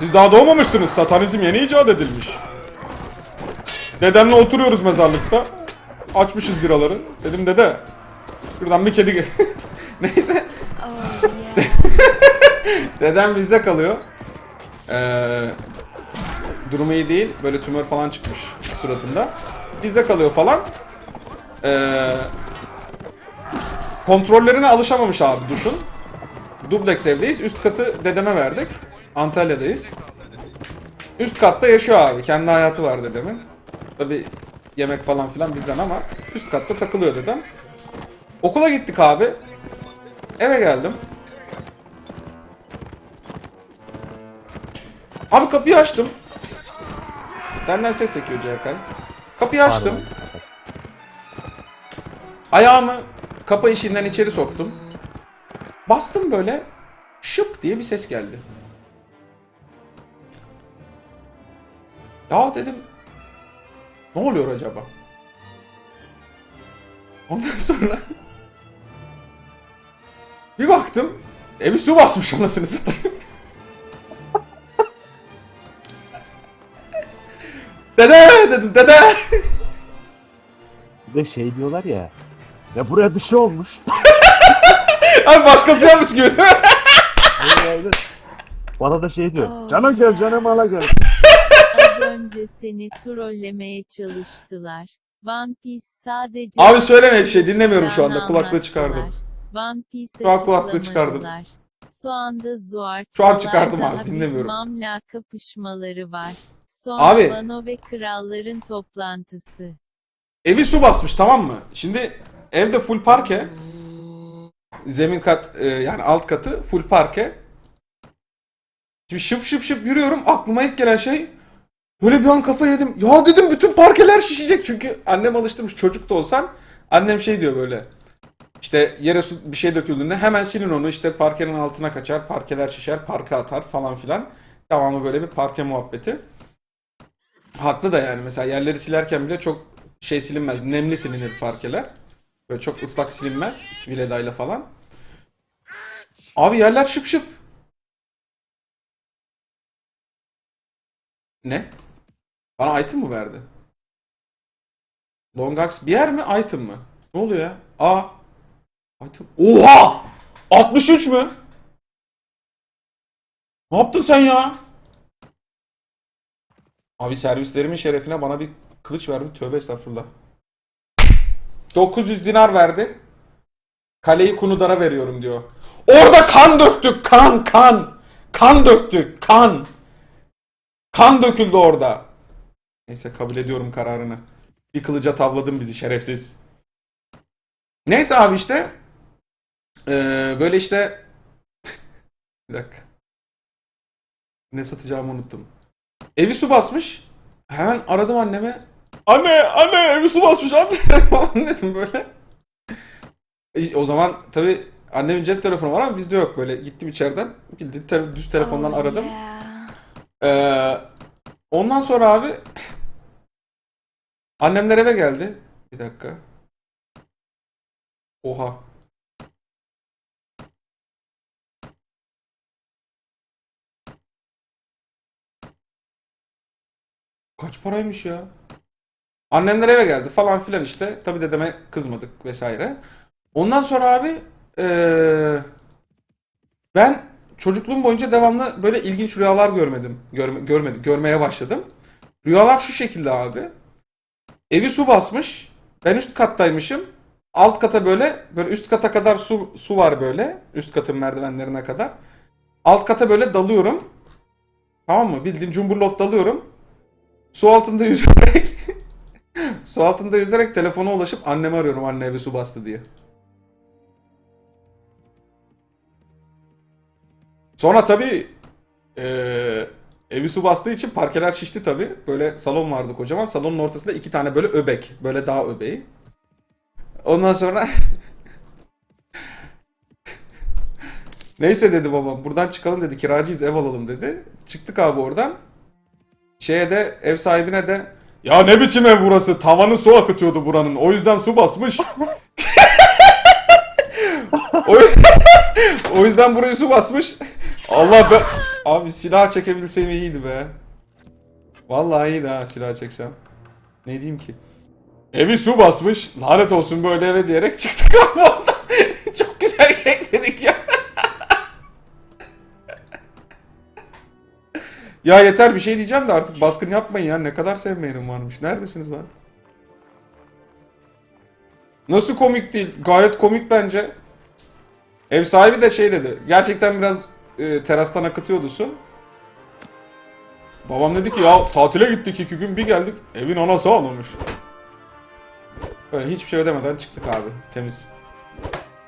Siz daha doğmamışsınız. Satanizm yeni icat edilmiş. Dedemle oturuyoruz mezarlıkta. Açmışız biraları. Dedim dede. Şuradan bir kedi... Neyse. Dedem bizde kalıyor. Ee, durumu iyi değil. Böyle tümör falan çıkmış suratında. Bizde kalıyor falan. Ee, kontrollerine alışamamış abi duşun. Dubleks evdeyiz. Üst katı dedeme verdik. Antalya'dayız. Üst katta yaşıyor abi. Kendi hayatı var dedemin. Tabi yemek falan filan bizden ama üst katta takılıyor dedem. Okula gittik abi. Eve geldim. Abi kapıyı açtım. Senden ses çekiyor Cerkay. Kapıyı açtım. Ayağımı kapı işinden içeri soktum. Bastım böyle. Şıp diye bir ses geldi. Ya dedim. Ne oluyor acaba? Ondan sonra bir baktım evi su basmış anasını satayım. Dede dedim dede. Bir de şey diyorlar ya. Ya buraya bir şey olmuş. Abi başkası yapmış gibi değil mi? Bana da şey diyor. Cana gel canım ala gel. Önce seni trollemeye çalıştılar. One Piece sadece... Abi söyleme bir şey, dinlemiyorum şu anda. Kulaklığı çıkardım. One Piece Şu an kulaklığı çıkardım. açıklamadılar. Şu anda Zuar Şu an çıkardım abi, dinlemiyorum. Mamla kapışmaları var. Sonra Abi. Vano ve Kralların toplantısı. Evi su basmış tamam mı? Şimdi evde full parke. Zemin kat e, yani alt katı full parke. Şimdi şıp şıp şıp yürüyorum. Aklıma ilk gelen şey böyle bir an kafa yedim. Ya dedim bütün parkeler şişecek. Çünkü annem alıştırmış çocuk da olsan. Annem şey diyor böyle. İşte yere su bir şey döküldüğünde hemen silin onu işte parkenin altına kaçar, parkeler şişer, parka atar falan filan. Devamlı böyle bir parke muhabbeti. Haklı da yani mesela yerleri silerken bile çok şey silinmez. Nemli silinir parkeler. Böyle çok ıslak silinmez. Viledayla falan. Abi yerler şıp şıp. Ne? Bana item mı verdi? Longax bir yer mi item mı? Ne oluyor ya? Aa. Item. Oha! 63 mü? Ne yaptın sen ya? Abi servislerimin şerefine bana bir kılıç verdi. Tövbe estağfurullah. 900 dinar verdi. Kaleyi Kunudar'a veriyorum diyor. Orada kan döktük. Kan kan. Kan döktük. Kan. Kan döküldü orada. Neyse kabul ediyorum kararını. Bir kılıca tavladın bizi şerefsiz. Neyse abi işte. Ee, böyle işte. bir dakika. Ne satacağımı unuttum. Evi su basmış. Hemen aradım anneme. Anne, anne evi su basmış anne falan dedim böyle. E, o zaman tabi annemin cep telefonu var ama bizde yok böyle. Gittim içeriden bildiğin te- düz telefondan Oh aradım. yeah. Ee, ondan sonra abi annemler eve geldi. Bir dakika. Oha. Kaç paraymış ya? Annemler eve geldi falan filan işte. Tabi dedeme kızmadık vesaire. Ondan sonra abi eee, ben çocukluğum boyunca devamlı böyle ilginç rüyalar görmedim. Görme, görmedim. Görmeye başladım. Rüyalar şu şekilde abi. Evi su basmış. Ben üst kattaymışım. Alt kata böyle böyle üst kata kadar su su var böyle. Üst katın merdivenlerine kadar. Alt kata böyle dalıyorum. Tamam mı? Bildiğin cumburlop dalıyorum. Su altında yüzerek su altında yüzerek telefona ulaşıp annemi arıyorum anne evi su bastı diye. Sonra tabii eee, evi su bastığı için parkeler şişti tabii. Böyle salon vardı kocaman. Salonun ortasında iki tane böyle öbek. Böyle dağ öbeği. Ondan sonra Neyse dedi babam buradan çıkalım dedi kiracıyız ev alalım dedi. Çıktık abi oradan. Şeye de ev sahibine de ya ne biçim ev burası tavanı su akıtıyordu buranın o yüzden su basmış. o, o yüzden burayı su basmış. Allah be. Abi silah çekebilsem iyiydi be. Vallahi iyiydi ha silah çeksem. Ne diyeyim ki? Evi su basmış. Lanet olsun böyle eve diyerek çıktık oradan. Çok güzel kekledik ya. ya yeter bir şey diyeceğim de artık baskın yapmayın ya. Ne kadar sevmeyenim varmış. Neredesiniz lan? Nasıl komik değil? Gayet komik bence. Ev sahibi de şey dedi. Gerçekten biraz e, terastan akıtıyordu su. Babam dedi ki ya tatile gittik iki gün bir geldik evin anası ağlamış. Böyle hiçbir şey ödemeden çıktık abi temiz.